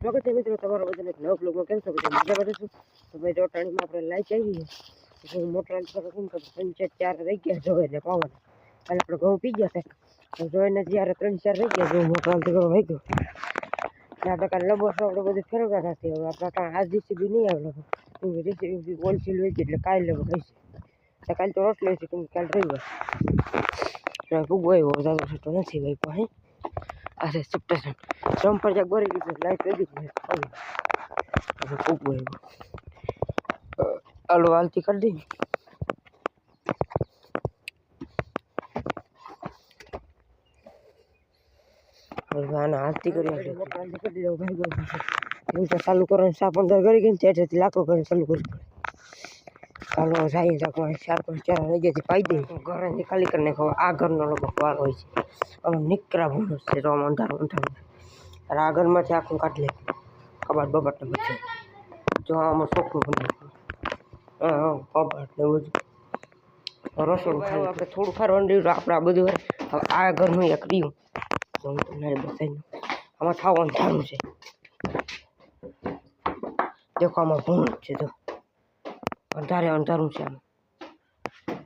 સ્વાગત છે મિત્રો તમારો બધાને એક બ્લોગમાં કેમ છો મજા છું? તો ભાઈ રોટાણીમાં આપણે લાઈટ આવી છે હું મોટર ત્રણ ચાર ચાર રહી ગયા જોવે ને પાવન. કાલે આપણે ઘઉં પી ગયા હતા જોઈને જ્યારે ત્રણ ચાર રહી ગયા જો મોટર ઘઉં વહી ગયો અને આપણે કાલે લબો આપણે બધું ફેરવતા નથી હવે. આપણે કાંઈ આજ ડીસીબી નહીં આવે લગો કે હોલસેલ હોય એટલે કાલે લગો કહીશ તો કાલે તો રોટલો છે કાલે ગયો હોય એવો વધારે નથી ભાઈ પાસે આ છે સપ્ટેશન જમ્પર જાક ભરી દીધું લાઈટ વેગી જ નથી હવે ખૂબ હોય આલો હાલતી કરી દઈ હવે આને હાલતી કરી આપણે કરી દીધો ભાઈ ગયો એવું તો ચાલુ કરવાનું સા પંદર કરી ગઈ ને ત્યાંથી લાકડો કરીને ચાલુ કરી ચાલો જાય જાકમાં ચાર પાંચ ચાર જગ્યાથી પાઈ દઈ ઘરે ખાલી કરીને નાખો આ ઘરનો લોકો વાર હોય છે. અમે નીકળા ભૂનો છે તો આમ અંધારું અંધારું. અને આ ઘરમાંથી આખું કાઢી લે. કબાટ બબાટ ને બધું. જો આમાં ચોખ્ખું બની. કબાટ ને બધું. રસોડું ખાલી આપણે થોડું ફરવાનું રહ્યું આપણે આ બધું હવે આ ઘરનું એક રહ્યું. તો હું તમને બતાવી આમાં થાવ અંધારું છે. દેખો આમાં ભૂણ છે તો અંધારે અંધારું છે આમ.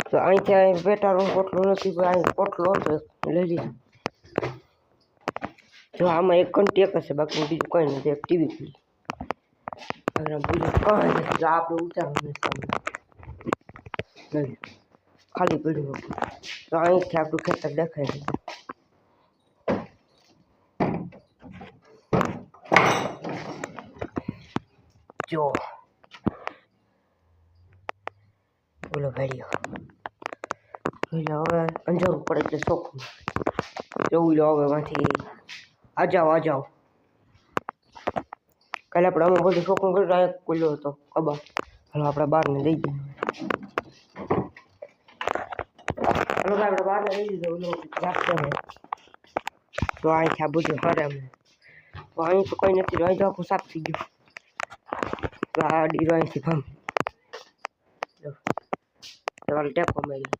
તો અહીંથી અહીં પેટાનું પોટલું નથી, પણ અહીં પોટલો હતો લઈ લીધો. જો આમાં એક ઘંટી એક હશે, બાકી બીજું કંઈ નથી, એક ટીવી ખુલી બીજું કંઈ નથી આપણે ઉતારવાનું સામે ખાલી પીડ્યું તો અહીંથી આપણું ખેતર દેખાય છે. જો. બોલો ભેડ્યો એટલે હવે અંજારું પડે એટલે શોખું જવું લો હવે માંથી આ જાઓ આ જાઓ કાલે આપણે આમાં બધું શોખ કર્યું, આ ખુલ્લો હતો કબા હાલો આપણે બહારને દઈએ હાલો આપણે બહારને દઈ દીધો ઓલો તો અહીંથી આ બધું અમને તો અહીં તો કંઈ નથી તો આખું સાફ થઈ ગયું. તો અહીંથી ભમ. તમારે ટેકો મળી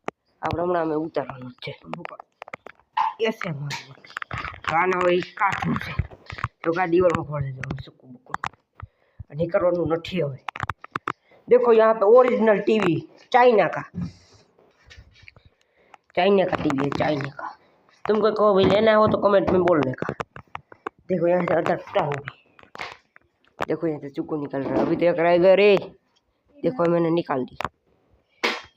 આપણે હમણાં અમે ઉતારવાનું જ છે એસે મારું આના હવે ઈ કાઠું છે તો કા દિવાલમાં ફોડે જવાનું સૂકું બુકું નીકળવાનું નથી હવે देखो यहाँ पे ओरिजिनल टीवी चाइना का चाइना का टीवी है चाइना का तुमको कहो भाई लेना हो तो कमेंट में बोलने का देखो यहाँ से अदर टूटा हो भी देखो यहाँ से चुकू निकल रहा है अभी तो एक रह गया रे देखो मैंने निकाल दी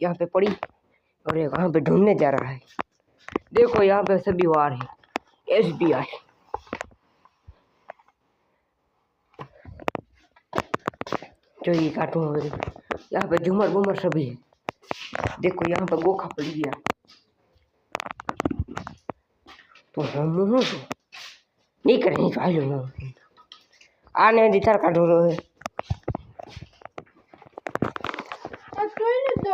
यहाँ पे पड़ी और एक यहाँ पे ढूँढने जा रहा है। देखो यहाँ पे सभी वार है एस बी आई जो ये कार्टून वगैरह यहाँ पे झूमर बुमर सभी है। देखो यहाँ पे गोखा पड़ गया तो हम नहीं करे नहीं आने दी तार काटो। है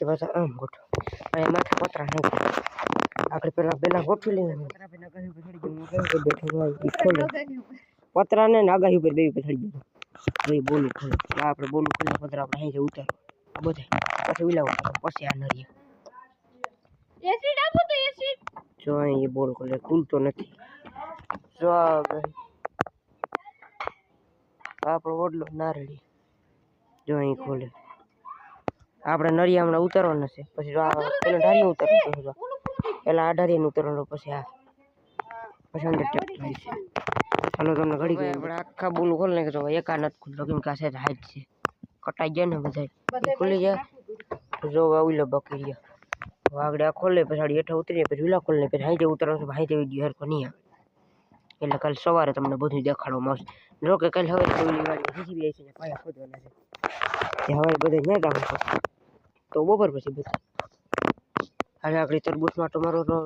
પાછા આમ ગોઠવ અને માથા પતરા નાખી આપણે પેલા પેલા ગોઠવી લેવાનું પતરા પેલા ગહી ઉપર ચડી ગયું ગહી ઉપર બેઠો હોય ઈ ખોલે પતરા ને નાગાહી ઉપર બે ઉપર ચડી ગયું ભાઈ બોલું ખોલે આ આપણે બોલું ખોલે પતરા આપણે અહીં ઉતારો આ બધા પછી ઉલાવો પછી આ નરીએ એસિડ આપો તો એસિડ જો અહીં એ બોલ ખોલે ખુલતો નથી જો આ ભાઈ આપણો ઓડલો નારળી જો અહીં ખોલે. આપણે નરિયા હમણાં ઉતારવાના છે. પછી જો પેલા ઢારીએ ઉતારવાનું જો. પેલા આ ઉતારવાનું પછી આ. પછી અંદર છે. ચાલો તમને ઘડી ગઈ આપણે આખા બોલું ખોલ નાખે જો એકા નથી ખુલ્લો કેમ કે આ છે હાઈટ છે. કટાઈ ગયા ને બધા ખુલી ગયા? જો ઉલો બકી રહ્યા. વાગડે આ ખોલે પછી હેઠા ઉતરીએ પછી ઉલા ખોલે પછી હાઈ ઉતરવાનું છે. હાઈ વીડિયો હરકો નહીં આવે. એટલે કાલે સવારે તમને બધું દેખાડવામાં આવશે. જો કે કાલે હવે વાળી જીસીબી આવી છે પાયા ખોદવાના છે. હવે બધે ના જાવ તો બપોર પછી બધું અને આપણી તરબૂચમાં ટમાટો